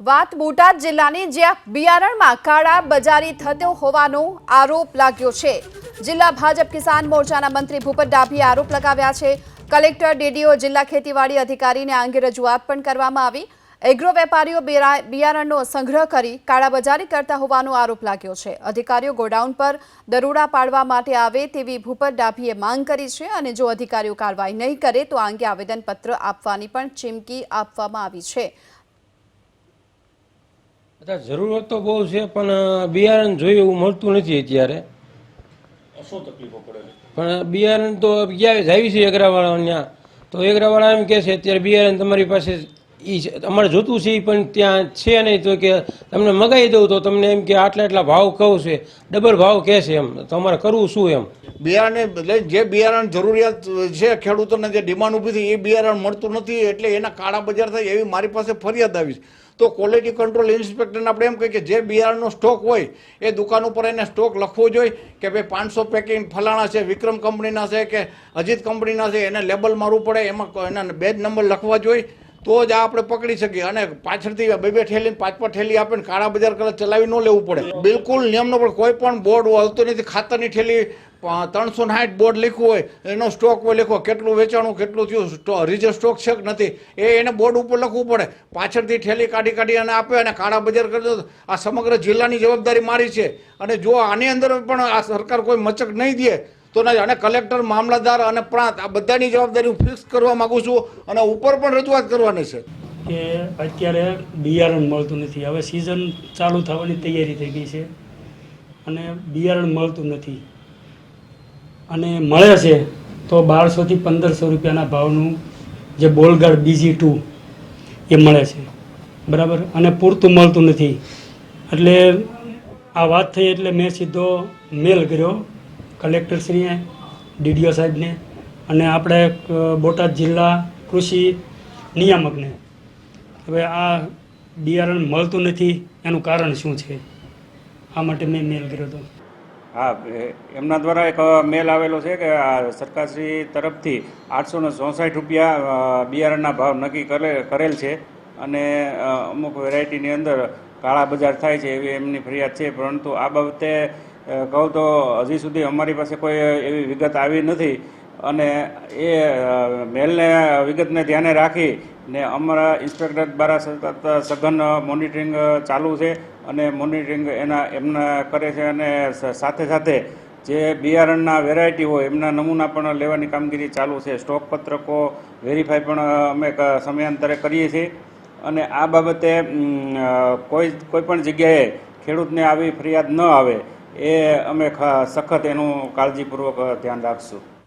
વાત બોટાદ જિલ્લાની, જ્યાં બિયારણમાં કાળા બજારી થતો હોવાનો આરોપ લાગ્યો છે. જિલ્લા ભાજપ કિસાન મોરચાના મંત્રી ભૂપત ડાભીએ આરોપ લગાવ્યા છે. કલેક્ટર, ડીડીઓ, જિલ્લા ખેતીવાડી અધિકારીને આ અંગે રજૂઆત પણ કરવામાં આવી. એગ્રો વેપારીઓ બિયારણનો સંગ્રહ કરી કાળાબજારી કરતા હોવાનો આરોપ લાગ્યો છે. અધિકારીઓ ગોડાઉન પર દરોડા પાડવા માટે આવે તેવી ભૂપત ડાભીએ માંગ કરી છે અને જો અધિકારીઓ કાર્યવાહી નહીં કરે તો આ અંગે આવેદનપત્ર આપવાની પણ ચીમકી આપવામાં આવી છે. બધા જરૂરત તો બહુ છે પણ બિયારણ જોયું એવું મળતું નથી અત્યારે. શું તકલીફો પડે પણ બિયારણ તો ક્યાં જાવી છે એગરાવાળા ત્યાં તો એગરાવાળા એમ કહે છે અત્યારે બિયારણ તમારી પાસે ઈ છે. અમારે જોતું છે ઈ પણ ત્યાં છે નહીં. તો કે તમને મગાવી દઉં તો તમને એમ કે આટલા આટલા ભાવ કહું છે. ડબલ ભાવ કહે છે એમ તમારે કરવું શું એમ? બિયારણને લઈને જે બિયારણ જરૂરિયાત છે ખેડૂતોને જે ડિમાન્ડ ઊભી થઈ એ બિયારણ મળતું નથી એટલે એના કાળા બજાર થાય એવી મારી પાસે ફરિયાદ આવી છે. તો ક્વોલિટી કંટ્રોલ ઇન્સ્પેક્ટરને આપણે એમ કહીએ કે જે બિયારણનો સ્ટોક હોય, એ દુકાન ઉપર એને સ્ટોક લખવો જોઈએ કે ભાઈ પાંચસો પેકિંગ ફલાણા છે, વિક્રમ કંપનીના છે કે અજીત કંપનીના છે, એને લેબલ મારવું પડે, એમાં એના બેજ નંબર લખવા જોઈએ. તો જ આપણે પકડી શકીએ અને પાછળથી બે બે ઠેલી પાંચ પાંચ ઠેલી આપે ને કાળા બજાર કદાચ ચલાવી ન લેવું પડે. બિલકુલ નિયમનો પણ કોઈ પણ બોર્ડ હોતું નથી, ખાતરની ઠેલી ત્રણસો સાઠ બોર્ડ લખ્યું હોય, એનો સ્ટોક હોય લખો, કેટલું વેચાણું, કેટલું થયું રિઝર્વ સ્ટોક છે કે નથી, એ એને બોર્ડ ઉપર લખવું પડે. પાછળથી ઠેલી કાઢી કાઢી અને આપે અને કાળા બજાર કરી દો. આ સમગ્ર જિલ્લાની જવાબદારી મારી છે. અને જો આની અંદર પણ આ સરકાર કોઈ મચક નહીં દે, તો ના અને કલેક્ટર મામલતદાર અને પ્રાંત, આ બધાની જવાબદારી હું ફિક્સ કરવા માગું છું અને ઉપર પણ રજૂઆત કરવાની છે. કે અત્યારે બિયારણ મળતું નથી. હવે સિઝન ચાલુ થવાની તૈયારી થઈ ગઈ છે. અને બિયારણ મળતું નથી. અને મળે છે, તો બારસોથી પંદરસો રૂપિયાના ભાવનું જે બોલગાડ બીજી ટુ એ મળે છે. બરાબર? અને પૂરતું મળતું નથી. એટલે આ વાત થઈ એટલે મેં સીધો મેલ કર્યો કલેક્ટરશ્રીએ, ડીડીઓ સાહેબને અને આપણે બોટાદ જિલ્લા કૃષિ નિયામકને. હવે આ બિયારણ મળતું નથી, એનું કારણ શું છે? આ માટે મેં મેલ કર્યો હતો. હા એમના દ્વારા એક મેલ આવેલો છે કે સરકારશ્રી તરફથી આઠસો ને ચોસઠ રૂપિયા બિયારણના ભાવ નક્કી કરે કરેલ છે અને અમુક વેરાયટીની અંદર કાળા બજાર થાય છે એવી એમની ફરિયાદ છે. પરંતુ આ બાબતે કહું તો હજી સુધી અમારી પાસે કોઈ એવી વિગત આવી નથી. અને એ મહેલને વિગતને ધ્યાને રાખી ને અમારા ઇન્સ્પેક્ટર દ્વારા સતત સઘન મોનિટરિંગ ચાલુ છે અને મોનિટરિંગ એના, એમના કરે છે અને સાથે સાથે જે બિયારણના વેરાયટી હોય એમના નમૂના પણ લેવાની કામગીરી ચાલુ છે. સ્ટોક પત્રકો વેરીફાઈ પણ અમે સમયાંતરે કરીએ છીએ. અને આ બાબતે કોઈ કોઈ પણ જગ્યાએ ખેડૂતને આવી ફરિયાદ ન આવે એ અમે સખત એનું કાળજીપૂર્વક ધ્યાન રાખશું.